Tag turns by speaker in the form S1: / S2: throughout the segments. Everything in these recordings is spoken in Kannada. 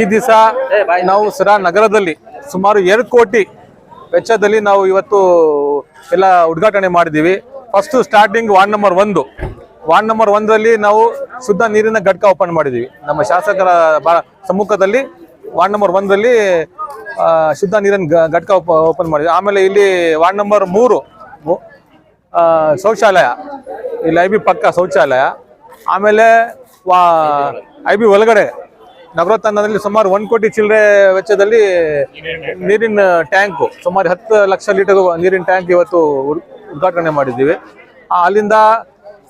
S1: ಈ ದಿವಸ ನಾವು ಸಿರಾ ನಗರದಲ್ಲಿ ಸುಮಾರು ಎರಡು ಕೋಟಿ ವೆಚ್ಚದಲ್ಲಿ ನಾವು ಇವತ್ತು ಎಲ್ಲ ಉದ್ಘಾಟನೆ ಮಾಡಿದ್ದೀವಿ. ಫಸ್ಟ್ ಸ್ಟಾರ್ಟಿಂಗ್ ವಾರ್ಡ್ ನಂಬರ್ ಒಂದು. ವಾರ್ಡ್ ನಂಬರ್ ಒಂದರಲ್ಲಿ ನಾವು ಶುದ್ಧ ನೀರಿನ ಘಟಕ ಓಪನ್ ಮಾಡಿದ್ದೀವಿ. ನಮ್ಮ ಶಾಸಕರ ಸಮ್ಮುಖದಲ್ಲಿ ವಾರ್ಡ್ ನಂಬರ್ ಒಂದರಲ್ಲಿ ಶುದ್ಧ ನೀರಿನ ಘಟಕ ಓಪನ್ ಮಾಡಿದ್ವಿ ಆಮೇಲೆ ಇಲ್ಲಿ ವಾರ್ಡ್ ನಂಬರ್ ಮೂರು ಶೌಚಾಲಯ. ಇಲ್ಲಿ ಐ ಬಿ ಪಕ್ಕ ಶೌಚಾಲಯ. ಆಮೇಲೆ ವಾ ಐ ಬಿ ಒಳಗಡೆ ನಗರೋತ್ಥಾನದಲ್ಲಿ ಸುಮಾರು ಒಂದು ಕೋಟಿ ಚಿಲ್ಲರೆ ವೆಚ್ಚದಲ್ಲಿ ನೀರಿನ ಟ್ಯಾಂಕು, ಸುಮಾರು ಹತ್ತು ಲಕ್ಷ ಲೀಟರ್ ನೀರಿನ ಟ್ಯಾಂಕ್ ಇವತ್ತು ಉದ್ಘಾಟನೆ ಮಾಡಿದ್ದೀವಿ. ಅಲ್ಲಿಂದ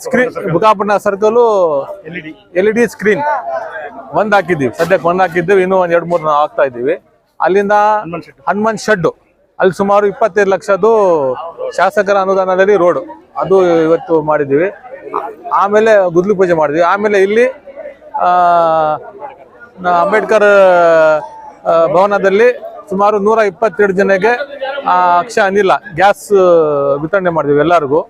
S1: screen ಬುಕಾಪಣ್ಣ circle L E D screen ಒಂದ್ ಹಾಕಿದ್ದೀವಿ. ಸದ್ಯಕ್ಕೆ ಒಂದ್ ಹಾಕಿದ್ದೀವಿ, ಇನ್ನೂ ಒಂದ್ ಎರಡು ಮೂರು ಹಾಕ್ತಾ ಇದ್ದೀವಿ. ಅಲ್ಲಿಂದ ಹನುಮನ್ ಶೆಡ್, ಅಲ್ಲಿ ಸುಮಾರು ಇಪ್ಪತ್ತೈದು ಲಕ್ಷದ್ದು ಶಾಸಕರ ಅನುದಾನದಲ್ಲಿ ರೋಡ್, ಅದು ಇವತ್ತು ಮಾಡಿದ್ದೀವಿ. ಆಮೇಲೆ ಗುದ್ಲು ಪೂಜೆ ಮಾಡಿದ್ವಿ. ಆಮೇಲೆ ಇಲ್ಲಿ ಅಂಬೇಡ್ಕರ್ ಭವನದಲ್ಲಿ ಸುಮಾರು ನೂರ ಇಪ್ಪತ್ತೆರಡು ಜನಕ್ಕೆ ಅಕ್ಷ ಅನಿಲ, ಗ್ಯಾಸ್ ವಿತರಣೆ ಮಾಡಿದ್ವಿ ಎಲ್ಲರಿಗೂ.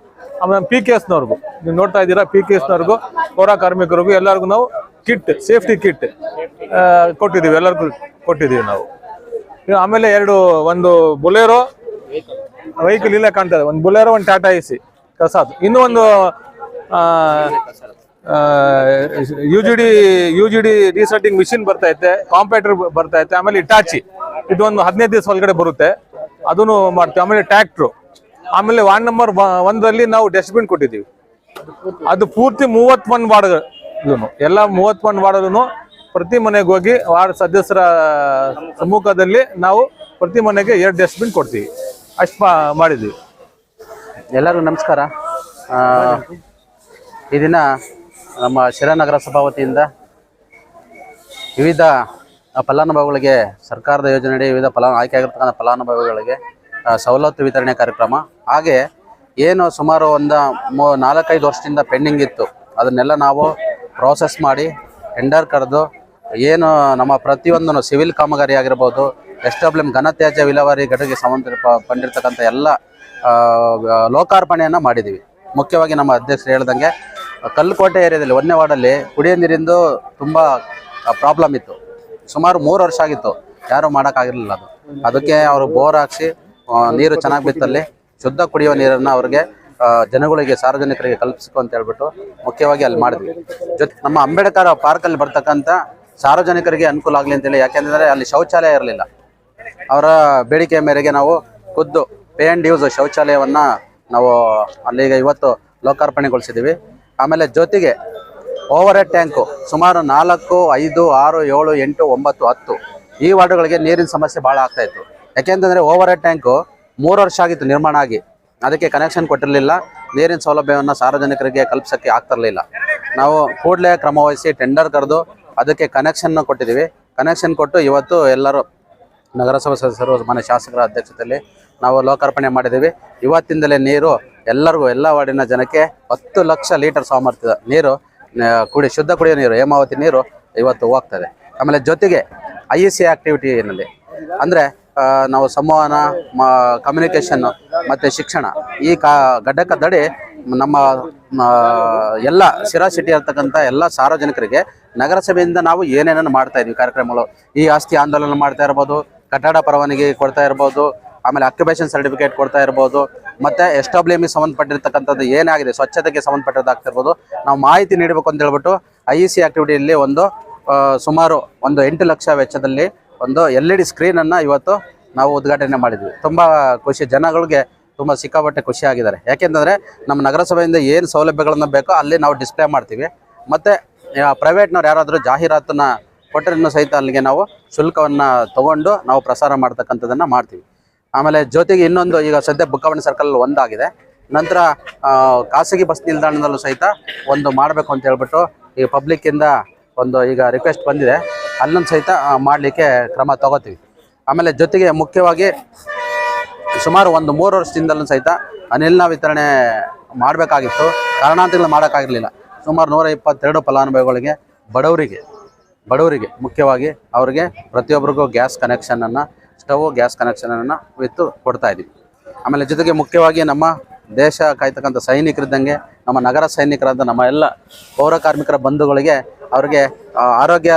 S1: ಆಮೇಲೆ ಪಿ ಕೆ ಎಸ್ನವ್ರಿಗೂ ನೀವು ನೋಡ್ತಾ ಇದ್ದೀರಾ ಪಿ ಕೆ ಎಸ್ನವ್ರಿಗೂ ಪೌರ ಕಾರ್ಮಿಕರಿಗೂ ಎಲ್ಲರಿಗೂ ನಾವು ಕಿಟ್, ಸೇಫ್ಟಿ ಕಿಟ್ ಕೊಟ್ಟಿದ್ದೀವಿ ಎಲ್ಲರಿಗೂ ಕೊಟ್ಟಿದ್ದೀವಿ ನಾವು. ಆಮೇಲೆ ಎರಡು, ಒಂದು ಬೊಲೆರೋ ವೆಹಿಕಲ್ ಇಲ್ಲೇ ಕಾಣ್ತದೆ ಒಂದು ಬೊಲೆರೋ, ಒಂದು ಟಾಟಾ ಎ ಸಿ, ಕಸಾದ್. ಇನ್ನೂ ಒಂದು U G D U G D resetting machine ಬರ್ತಾ ಐತೆ ಕಾಂಪ್ಯಾಕ್ಟರ್ ಬರ್ತಾ ಐತೆ, ಆಮೇಲೆ ಇಟಾಚಿ ಇದೊಂದು ಹದಿನೈದು ದಿವಸ ಒಳಗಡೆ ಬರುತ್ತೆ. ಅದನ್ನು ಮಾಡ್ತೀವಿ. ಆಮೇಲೆ ಟ್ಯಾಕ್ಟ್ರು ಆಮೇಲೆ ವಾರ್ಡ್ ನಂಬರ್ ಒಂದರಲ್ಲಿ ನಾವು ಡಸ್ಟ್ಬಿನ್ ಕೊಟ್ಟಿದ್ದೀವಿ. ಅದು ಪೂರ್ತಿ ಮೂವತ್ತೊಂದು ವಾರ್ಡ್ಗಳು ಎಲ್ಲ ಮೂವತ್ತೊಂದು ವಾರ್ಡಲ್ಲೂ ಪ್ರತಿ ಮನೆಗೆ ಹೋಗಿ ವಾರ್ಡ್ ಸದಸ್ಯರ ಸಮ್ಮುಖದಲ್ಲಿ ನಾವು ಪ್ರತಿ ಮನೆಗೆ ಎರಡು ಡಸ್ಟ್ಬಿನ್ ಕೊಡ್ತೀವಿ. ಅಷ್ಟು ಮಾಡಿದ್ವಿ
S2: ಎಲ್ಲರಿಗೂ ನಮಸ್ಕಾರ. ದಿನ ನಮ್ಮ ಶಿರಾನಗರ ಸಭಾ ವತಿಯಿಂದ ವಿವಿಧ ಫಲಾನುಭವಿಗಳಿಗೆ ಸರ್ಕಾರದ ಯೋಜನೆಯಡಿ ವಿವಿಧ ಫಲ ಆಯ್ಕೆಯಾಗಿರ್ತಕ್ಕಂಥ ಫಲಾನುಭವಿಗಳಿಗೆ ಆ, ಸವಲತ್ತು ವಿತರಣೆ ಕಾರ್ಯಕ್ರಮ. ಹಾಗೆ ಏನು ಸುಮಾರು ಒಂದು ಮೂ ನಾಲ್ಕೈದು ವರ್ಷದಿಂದ ಪೆಂಡಿಂಗ್ ಇತ್ತು. ಅದನ್ನೆಲ್ಲ ನಾವು ಪ್ರೋಸೆಸ್ ಮಾಡಿ ಟೆಂಡರ್ ಕರೆದು ಏನು ನಮ್ಮ ಪ್ರತಿಯೊಂದು ಸಿವಿಲ್ ಕಾಮಗಾರಿ ಆಗಿರ್ಬೋದು ಎಸ್ ಘನತ್ಯಾಜ್ಯ ವಿಲವಾರಿ ಘಟಕಕ್ಕೆ ಸಂಬಂಧ ಬಂದಿರತಕ್ಕಂಥ ಎಲ್ಲ ಲೋಕಾರ್ಪಣೆಯನ್ನು ಮಾಡಿದ್ದೀವಿ ಮುಖ್ಯವಾಗಿ ನಮ್ಮ ಅಧ್ಯಕ್ಷರು ಹೇಳ್ದಂಗೆ ಕಲ್ಲುಕೋಟೆ ಏರಿಯಾದಲ್ಲಿ ಒಂದನೇ ವಾರ್ಡಲ್ಲಿ ಕುಡಿಯೋ ನೀರಿಂದು ತುಂಬ ಪ್ರಾಬ್ಲಮ್ ಇತ್ತು. ಸುಮಾರು ಮೂರು ವರ್ಷ ಆಗಿತ್ತು. ಯಾರೂ ಮಾಡೋಕ್ಕಾಗಿರಲಿಲ್ಲ ಅದು. ಅದಕ್ಕೆ ಅವರು ಬೋರ್ ಹಾಕ್ಸಿ ನೀರು ಚೆನ್ನಾಗಿ ಬಿತ್ತಲ್ಲಿ, ಶುದ್ಧ ಕುಡಿಯುವ ನೀರನ್ನು ಅವ್ರಿಗೆ ಜನಗಳಿಗೆ, ಸಾರ್ವಜನಿಕರಿಗೆ ಕಲ್ಪಿಸಬೇಕು ಅಂತ ಹೇಳ್ಬಿಟ್ಟು ಮುಖ್ಯವಾಗಿ ಅಲ್ಲಿ ಮಾಡಿದ್ವಿ. ಜೊತೆ, ನಮ್ಮ ಅಂಬೇಡ್ಕರ್ ಪಾರ್ಕಲ್ಲಿ ಬರ್ತಕ್ಕಂಥ ಸಾರ್ವಜನಿಕರಿಗೆ ಅನುಕೂಲ ಆಗಲಿ ಅಂತೇಳಿ ಯಾಕೆಂದರೆ ಅಲ್ಲಿ ಶೌಚಾಲಯ ಇರಲಿಲ್ಲ. ಅವರ ಬೇಡಿಕೆ ಮೇರೆಗೆ ನಾವು ಖುದ್ದು ಪೇ ಆ್ಯಂಡ್ ಯೂಸ್ ಶೌಚಾಲಯವನ್ನು ನಾವು ಅಲ್ಲಿಗೆ ಇವತ್ತು ಲೋಕಾರ್ಪಣೆಗೊಳಿಸಿದ್ದೀವಿ. ಆಮೇಲೆ ಜೊತೆಗೆ ಓವರ್ ಹೆಡ್ ಟ್ಯಾಂಕು ಸುಮಾರು ನಾಲ್ಕು, ಐದು, ಆರು, ಏಳು, ಎಂಟು, ಒಂಬತ್ತು, ಹತ್ತು. ಈ ವಾರ್ಡ್ಗಳಿಗೆ ನೀರಿನ ಸಮಸ್ಯೆ ಭಾಳ ಆಗ್ತಾ ಇತ್ತು. ಯಾಕೆಂತಂದರೆ ಓವರ್ ಹೆಡ್ ಟ್ಯಾಂಕು ಮೂರು ವರ್ಷ ಆಗಿತ್ತು ನಿರ್ಮಾಣ ಆಗಿ. ಅದಕ್ಕೆ ಕನೆಕ್ಷನ್ ಕೊಟ್ಟಿರಲಿಲ್ಲ. ನೀರಿನ ಸೌಲಭ್ಯವನ್ನು ಸಾರ್ವಜನಿಕರಿಗೆ ಕಲ್ಪಿಸೋಕ್ಕೆ ಆಗ್ತಿರಲಿಲ್ಲ. ನಾವು ಕೂಡಲೇ ಕ್ರಮವಹಿಸಿ ಟೆಂಡರ್ ಕರೆದು ಅದಕ್ಕೆ ಕನೆಕ್ಷನ್ ಕೊಟ್ಟಿದ್ದೀವಿ. ಕನೆಕ್ಷನ್ ಕೊಟ್ಟು ಇವತ್ತು ಎಲ್ಲರೂ ನಗರಸಭಾ ಸದಸ್ಯರು ಮನೆ ಶಾಸಕರ ಅಧ್ಯಕ್ಷತೆಯಲ್ಲಿ ನಾವು ಲೋಕಾರ್ಪಣೆ ಮಾಡಿದ್ದೀವಿ. ಇವತ್ತಿಂದಲೇ ನೀರು ಎಲ್ಲರಿಗೂ ಎಲ್ಲ ವಾರ್ಡಿನ ಜನಕ್ಕೆ ಹತ್ತು ಲಕ್ಷ ಲೀಟರ್ ಸಾಮರ್ಥ್ಯದ ನೀರು ಕುಡಿ, ಶುದ್ಧ ಕುಡಿಯೋ ನೀರು, ಹೇಮಾವತಿ ನೀರು ಇವತ್ತು ಹೋಗ್ತದೆ. ಆಮೇಲೆ ಜೊತೆಗೆ ಐ ಎಸ್ ಸಿ ಆ್ಯಕ್ಟಿವಿಟಿನಲ್ಲಿ ಅಂದರೆ ನಾವು ಸಂವಹನ ಕಮ್ಯುನಿಕೇಷನ್ನು ಮತ್ತು ಶಿಕ್ಷಣ ಈ ಕಾ, ಘಟಕದಡಿ ನಮ್ಮ ಎಲ್ಲ ಸಿರಾ ಸಿಟಿ ಇರ್ತಕ್ಕಂಥ ಎಲ್ಲ ಸಾರ್ವಜನಿಕರಿಗೆ ನಗರಸಭೆಯಿಂದ ನಾವು ಏನೇನನ್ನು ಮಾಡ್ತಾ ಇದ್ವಿ ಕಾರ್ಯಕ್ರಮಗಳು. ಈ ಆಸ್ತಿ ಆಂದೋಲನ ಮಾಡ್ತಾ ಇರ್ಬೋದು, ಕಟ್ಟಡ ಪರವಾನಗಿ ಕೊಡ್ತಾ ಇರ್ಬೋದು, ಆಮೇಲೆ ಅಕ್ಯುಪೇಷನ್ ಸರ್ಟಿಫಿಕೇಟ್ ಕೊಡ್ತಾ ಇರ್ಬೋದು ಮತ್ತೆ ಎಸ್ ಡಬ್ಲ್ಯೂ ಎಂ ಸಂಬಂಧಪಟ್ಟಿರ್ತಕ್ಕಂಥದ್ದು ಏನಾಗಿದೆ, ಸ್ವಚ್ಛತೆಗೆ ಸಂಬಂಧಪಟ್ಟದ್ದಾಗ್ತಿರ್ಬೋದು. ನಾವು ಮಾಹಿತಿ ನೀಡಬೇಕು ಅಂತ ಹೇಳ್ಬಿಟ್ಟು ಐ ಇ ಸಿ ಆಕ್ಟಿವಿಟಿಯಲ್ಲಿ ಒಂದು ಸುಮಾರು ಒಂದು ಎಂಟು ಲಕ್ಷ ವೆಚ್ಚದಲ್ಲಿ ಒಂದು ಎಲ್ ಇ ಡಿ ಸ್ಕ್ರೀನನ್ನು ಇವತ್ತು ನಾವು ಉದ್ಘಾಟನೆ ಮಾಡಿದ್ವಿ. ತುಂಬ ಖುಷಿ, ಜನಗಳಿಗೆ ತುಂಬ ಸಿಕ್ಕಾಪಟ್ಟೆ ಖುಷಿ ಆಗಿದ್ದಾರೆ. ಯಾಕೆಂತಂದರೆ ನಮ್ಮ ನಗರಸಭೆಯಿಂದ ಏನು ಸೌಲಭ್ಯಗಳನ್ನು ಬೇಕೋ ಅಲ್ಲಿ ನಾವು ಡಿಸ್ಪ್ಲೇ ಮಾಡ್ತೀವಿ. ಮತ್ತು ಪ್ರೈವೇಟ್ನವ್ರು ಯಾರಾದರೂ ಜಾಹೀರಾತನ್ನ ಕೊಟ್ಟರೂ ಸಹಿತ ಅಲ್ಲಿಗೆ ನಾವು ಶುಲ್ಕವನ್ನು ತಗೊಂಡು ನಾವು ಪ್ರಸಾರ ಮಾಡ್ತಕ್ಕಂಥದ್ದನ್ನು ಮಾಡ್ತೀವಿ. ಆಮೇಲೆ ಜೊತೆಗೆ ಇನ್ನೊಂದು ಈಗ ಸದ್ಯ ಬುಕ್ಕಾವಣಿ ಸರ್ಕಲ್ ಒಂದಾಗಿದೆ. ನಂತರ ಖಾಸಗಿ ಬಸ್ ನಿಲ್ದಾಣದಲ್ಲೂ ಸಹಿತ ಒಂದು ಮಾಡಬೇಕು ಅಂತ ಹೇಳ್ಬಿಟ್ಟು ಈ ಪಬ್ಲಿಕ್ಕಿಂದ ಒಂದು ಈಗ ರಿಕ್ವೆಸ್ಟ್ ಬಂದಿದೆ. ಅಲ್ಲೊಂದು ಸಹಿತ ಮಾಡಲಿಕ್ಕೆ ಕ್ರಮ ತಗೋತೀವಿ. ಆಮೇಲೆ ಜೊತೆಗೆ ಮುಖ್ಯವಾಗಿ ಸುಮಾರು ಒಂದು ಮೂರು ವರ್ಷದಿಂದಲೂ ಸಹಿತ ಅನಿಲ್ನ ವಿತರಣೆ ಮಾಡಬೇಕಾಗಿತ್ತು. ಕಾರಣಾಂತರಗಳು ಮಾಡೋಕ್ಕಾಗಿರಲಿಲ್ಲ. ಸುಮಾರು ನೂರ ಇಪ್ಪತ್ತೆರಡು ಫಲಾನುಭವಿಗಳಿಗೆ ಬಡವರಿಗೆ ಬಡವರಿಗೆ ಮುಖ್ಯವಾಗಿ ಅವರಿಗೆ ಪ್ರತಿಯೊಬ್ಬರಿಗೂ ಗ್ಯಾಸ್ ಕನೆಕ್ಷನನ್ನು ಸ್ಟವ್ ಗ್ಯಾಸ್ ಕನೆಕ್ಷನನ್ನು ವಿತ್ತು ಕೊಡ್ತಾ ಇದ್ದೀವಿ. ಆಮೇಲೆ ಜೊತೆಗೆ ಮುಖ್ಯವಾಗಿ ನಮ್ಮ ದೇಶ ಕಾಯ್ತಕ್ಕಂಥ ಸೈನಿಕರಿದ್ದಂಗೆ, ನಮ್ಮ ನಗರ ಸೈನಿಕರಾದ ನಮ್ಮ ಎಲ್ಲ ಪೌರ ಕಾರ್ಮಿಕರ ಬಂಧುಗಳಿಗೆ ಅವರಿಗೆ ಆರೋಗ್ಯ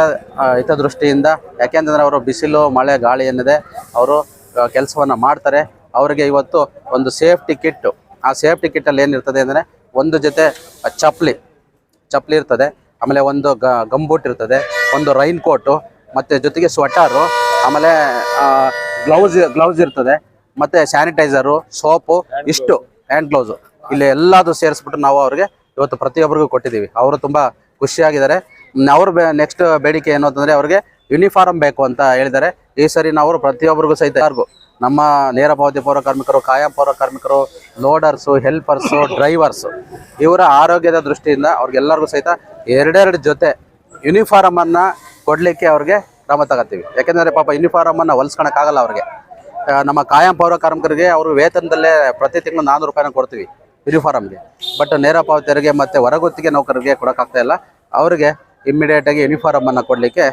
S2: ಹಿತದೃಷ್ಟಿಯಿಂದ ಯಾಕೆಂತಂದ್ರೆ ಅವರು ಬಿಸಿಲು, ಮಳೆ, ಗಾಳಿ ಏನಿದೆ ಅವರು ಕೆಲಸವನ್ನು ಮಾಡ್ತಾರೆ. ಅವರಿಗೆ ಇವತ್ತು ಒಂದು ಸೇಫ್ಟಿ ಕಿಟ್ಟು ಆ ಸೇಫ್ಟಿ ಕಿಟ್ಟಲ್ಲಿ ಏನಿರ್ತದೆ ಅಂದರೆ ಒಂದು ಜೊತೆ ಚಪ್ಪಲಿ ಚಪ್ಪಲಿ ಇರ್ತದೆ. ಆಮೇಲೆ ಒಂದು ಗ, ಗಂಬೂಟ್ ಇರ್ತದೆ, ಒಂದು ರೈನ್ ಕೋಟು ಮತ್ತು ಜೊತೆಗೆ ಸ್ವೆಟರು ಆಮೇಲೆ ಗ್ಲೌಸ್ ಗ್ಲೌಸ್ ಇರ್ತದೆ. ಮತ್ತು ಸ್ಯಾನಿಟೈಸರು ಸೋಪು ಇಷ್ಟು ಹ್ಯಾಂಡ್ ಗ್ಲೌಸು ಇಲ್ಲಿ ಎಲ್ಲದು ಸೇರಿಸ್ಬಿಟ್ಟು ನಾವು ಅವ್ರಿಗೆ ಇವತ್ತು ಪ್ರತಿಯೊಬ್ಬರಿಗೂ ಕೊಟ್ಟಿದ್ದೀವಿ. ಅವರು ತುಂಬ ಖುಷಿಯಾಗಿದ್ದಾರೆ. ಅವ್ರ ನೆಕ್ಸ್ಟ್ ಬೇಡಿಕೆ ಏನು ಅಂತಂದರೆ ಅವ್ರಿಗೆ ಯೂನಿಫಾರ್ಮ್ ಬೇಕು ಅಂತ ಹೇಳಿದ್ದಾರೆ. ಈ ಸರಿ ನಾವು ಪ್ರತಿಯೊಬ್ಬರಿಗೂ ಸಹಿತ ಯಾರಿಗೂ ನಮ್ಮ ನೇರ ಪಾವತಿ ಪೌರ ಕಾರ್ಮಿಕರು, ಕಾಯಂ ಪೌರ ಕಾರ್ಮಿಕರು ಲೋಡರ್ಸು ಹೆಲ್ಪರ್ಸು ಡ್ರೈವರ್ಸು ಇವರ ಆರೋಗ್ಯದ ದೃಷ್ಟಿಯಿಂದ ಅವ್ರಿಗೆಲ್ಲರಿಗೂ ಸಹಿತ ಎರಡೆರಡು ಜೊತೆ ಯೂನಿಫಾರ್ಮ್ ಅನ್ನ ಕೊಡ್ಲಿಕ್ಕೆ ಅವ್ರಿಗೆ ಕ್ರಮ ತಗೋತೀವಿ ಯಾಕೆಂದರೆ ಪಾಪ ಯೂನಿಫಾರ್ಮ್ ಹೊಲಿಸ್ಕೊಳಕ್ಕಾಗಲ್ಲ ಅವ್ರಿಗೆ. ನಮ್ಮ ಕಾಯಂ ಪೌರ ಕಾರ್ಮಿಕರಿಗೆ ಅವರು ವೇತನದಲ್ಲೇ ಪ್ರತಿ ತಿಂಗಳು ನಾನ್ನೂರು ರೂಪಾಯಿನ ಕೊಡ್ತೀವಿ ಯೂನಿಫಾರ್ಮ್ಗೆ ಬಟ್ ನೇರ ಪಾವತಿಯರಿಗೆ ಮತ್ತು ಹೊರಗುತ್ತಿಗೆ ನೌಕರರಿಗೆ ಕೊಡೋಕ್ಕಾಗ್ತಾ ಇಲ್ಲ. ಅವರಿಗೆ ಇಮ್ಮಿಡಿಯೇಟಾಗಿ ಆಗಿ ಯೂನಿಫಾರ್ಮ್ ಅನ್ನ ಕೊಡಲಿಕ್ಕೆ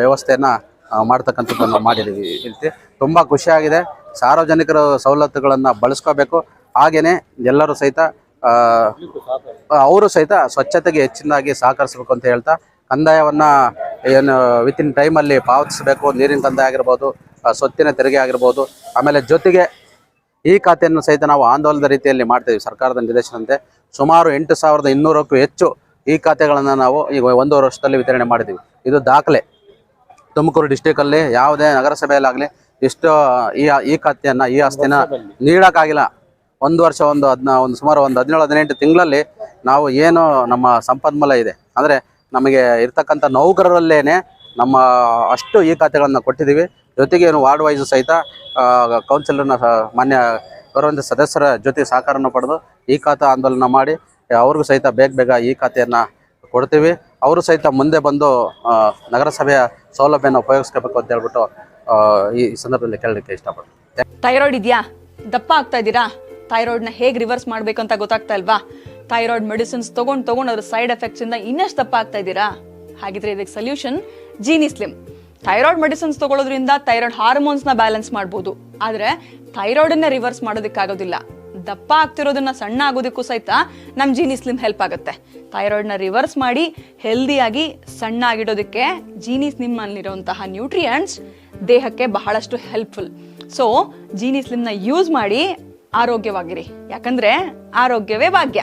S2: ವ್ಯವಸ್ಥೆಯನ್ನು ಮಾಡ್ತಕ್ಕಂಥದ್ದು ಮಾಡ್ತಕ್ಕಂಥದ್ದನ್ನು ಮಾಡಿದ್ದೀವಿ. ರೀತಿ ತುಂಬ ಖುಷಿಯಾಗಿದೆ. ಸಾರ್ವಜನಿಕರ ಸವಲತ್ತುಗಳನ್ನು ಬಳಸ್ಕೋಬೇಕು. ಹಾಗೆಯೇ ಎಲ್ಲರೂ ಸಹಿತ ಅವರು ಸಹಿತ ಸ್ವಚ್ಛತೆಗೆ ಹೆಚ್ಚಿನದಾಗಿ ಸಹಕರಿಸಬೇಕು ಅಂತ ಹೇಳ್ತಾ, ಕಂದಾಯವನ್ನ ಏನು ವಿತಿನ್ ಟೈಮಲ್ಲಿ ಪಾವತಿಸಬೇಕು ನೀರಿನ ತಂದೆ ಆಗಿರ್ಬೋದು ಸ್ವತ್ತಿನ ತೆರಿಗೆ ಆಗಿರ್ಬೋದು ಆಮೇಲೆ ಜೊತೆಗೆ ಈ ಖಾತೆಯನ್ನು ಸಹಿತ ನಾವು ಆಂದೋಲನದ ರೀತಿಯಲ್ಲಿ ಮಾಡ್ತೀವಿ ಸರ್ಕಾರದ ನಿರ್ದೇಶನಂತೆ ಸುಮಾರು ಎಂಟು ಸಾವಿರದ ಇನ್ನೂರಕ್ಕೂ ಹೆಚ್ಚು ಈ ಖಾತೆಗಳನ್ನು ನಾವು ಈಗ ಒಂದೂವರೆ ವರ್ಷದಲ್ಲಿ ವಿತರಣೆ ಮಾಡಿದ್ದೀವಿ. ಇದು ದಾಖಲೆ. ತುಮಕೂರು ಡಿಸ್ಟಿಕಲ್ಲಿ ಯಾವುದೇ ನಗರಸಭೆಯಲ್ಲಾಗಲಿ ಇಷ್ಟು ಈ ಈ ಖಾತೆಯನ್ನು ಈ ಆಸ್ತಿನ ನೀಡೋಕ್ಕಾಗಿಲ್ಲ. ಒಂದು ವರ್ಷ ಒಂದು ಹದಿನ ಒಂದು ಸುಮಾರು ಒಂದು ಹದಿನೇಳು ಹದಿನೆಂಟು ತಿಂಗಳಲ್ಲಿ ನಾವು ಏನು ನಮ್ಮ ಸಂಪನ್ಮೂಲ ಇದೆ. ಅಂದರೆ ನಮಗೆ ಇರ್ತಕ್ಕಂಥ ನೌಕರರಲ್ಲೇನೆ ನಮ್ಮ ಅಷ್ಟು ಈ ಖಾತೆಗಳನ್ನು ಕೊಟ್ಟಿದ್ದೀವಿ. ಜೊತೆಗೆ ಏನು ವಾರ್ಡ್ ವೈಸ್ ಸಹಿತ ಕೌನ್ಸಿಲರ್ನ ಮಾನ್ಯ ಗೌರವಾನ್ವಿತ ಸದಸ್ಯರ ಜೊತೆ ಸಹಕಾರನ ಪಡೆದು ಈ ಖಾತೆ ಆಂದೋಲನ ಮಾಡಿ ಅವ್ರಿಗೂ ಸಹಿತ ಬೇಗ ಬೇಗ ಈ ಖಾತೆಯನ್ನು ಕೊಡ್ತೀವಿ. ಅವರು ಸಹಿತ ಮುಂದೆ ಬಂದು ನಗರಸಭೆಯ ಸೌಲಭ್ಯನ ಉಪಯೋಗಿಸ್ಕೋಬೇಕು ಅಂತ ಹೇಳ್ಬಿಟ್ಟು ಈ ಸಂದರ್ಭದಲ್ಲಿ ಕೇಳಲಿಕ್ಕೆ ಇಷ್ಟಪಡ್ತೀನಿ.
S3: ಥೈರಾಯ್ಡ್ ಇದೆಯಾ? ದಪ್ಪ ಆಗ್ತಾ ಇದ್ದೀರಾ? ಥೈರಾಯ್ಡ್ನ ಹೇಗೆ ರಿವರ್ಸ್ ಮಾಡಬೇಕು ಅಂತ ಗೊತ್ತಾಗ್ತಾ ಇಲ್ವಾ? ಥೈರಾಯ್ಡ್ ಮೆಡಿಸಿನ್ಸ್ ತಗೊಂಡ್ ತಗೊಂಡ್ ಅದ್ರ ಸೈಡ್ ಎಫೆಕ್ಟ್ಸ್ ಇಂದ ಇನ್ನಷ್ಟು ದಪ್ಪ ಆಗ್ತಾ ಇದ್ದೀರಾ? ಹಾಗಿದ್ರೆ ಇದಕ್ಕೆ solution Genie Slim thyroid medicines ತಗೊಳ್ಳೋದ್ರಿಂದ thyroid ಹಾರ್ಮೋನ್ಸ್ನ ಬ್ಯಾಲೆನ್ಸ್ ಮಾಡ್ಬೋದು. ಆದ್ರೆ ಥೈರಾಯ್ಡ್ ಅನ್ನ ರಿವರ್ಸ್ ಮಾಡೋದಕ್ಕಾಗೋದಿಲ್ಲ. ದಪ್ಪ ಆಗ್ತಿರೋದನ್ನ ಸಣ್ಣ ಆಗೋದಕ್ಕೂ ಸಹಿತ ನಮ್ ಜೀನಿ ಸ್ಲಿಮ್ ಹೆಲ್ಪ್ ಆಗುತ್ತೆ. ಥೈರಾಯ್ಡ್ ರಿವರ್ಸ್ ಮಾಡಿ ಹೆಲ್ದಿಯಾಗಿ ಸಣ್ಣ ಆಗಿಡೋದಕ್ಕೆ ಜೀನಿ ಸ್ಲಿಮ್ ನ್ಯೂಟ್ರಿಯೆಂಟ್ಸ್ ದೇಹಕ್ಕೆ ಬಹಳಷ್ಟು ಹೆಲ್ಪ್ಫುಲ್ ಸೊ ಜೀನಿ ಸ್ಲಿಮ್ನ ಯೂಸ್ ಮಾಡಿ ಆರೋಗ್ಯವಾಗಿರಿ. ಯಾಕಂದ್ರೆ ಆರೋಗ್ಯವೇ ಭಾಗ್ಯ.